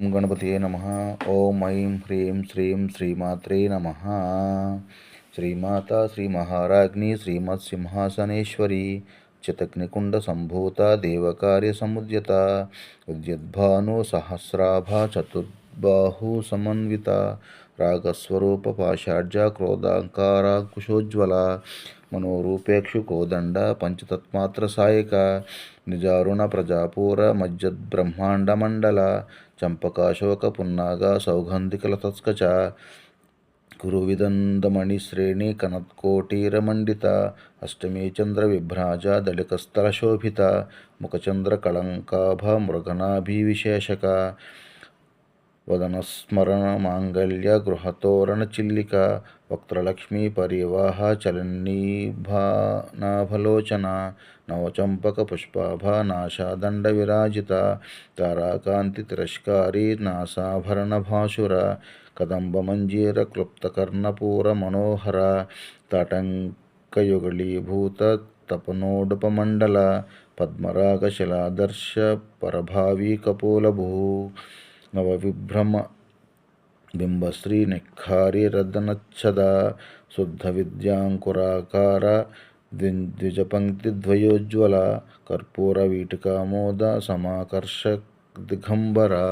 गणपत नम। ओं ऐं ह्रीं श्रीं श्रीमात्रे नमः। श्रीमाता श्रीमहाराज्ञी श्रीमत्सिंहासनेश्वरी चितग्निकुण्डसम्भूता देवकार्यसमुद्यता उद्यद्भानो सहस्राभा चतुर् బాహు సమన్విత రాగస్వరూప పాషాఢ్య క్రోధాంకారాకుశోజ్వల మనోరూపేక్షు కోదండ పంచతత్మాత్ర సాయక నిజారుణ ప్రజాపూర మజ్జద్బ్రహ్మాండ మండల చంపకాశోక పున్నాగ సౌగంధికల తస్కచ కురువిదందమణిశ్రేణి కనత్కోటీరమండిత అష్టమీ చంద్ర విభ్రాజ దళికస్థల శోభిత ముఖచంద్ర కళంకాభ మృగనాభివిశేషక వదనస్మరణ మాంగళ్య గృహతోరణ చిల్లిక వక్త్రలక్ష్మీ పరివాహ చలన్నీభానాభలోచన నవచంపక పుష్పాభ నాశాదండ విరాజిత తారాకాంతి తిరస్కారీ నాసాభరణ భాసుర కదంబ మంజీర క్లుప్తకర్ణపూర మనోహర తటంకయుగళీభూత తపనోడుపమండల పద్మరాగశిలాదర్శ పరభావీ కపోలభూ నవవిభ్రమ బింబశ్రీ నిఖారి రదనచ్చద శుద్ధ విద్యాంకురాకార ద్విజపంక్తిద్వయోజ్వల కర్పూర వీటికామోద సమాకర్ష దిగంబరా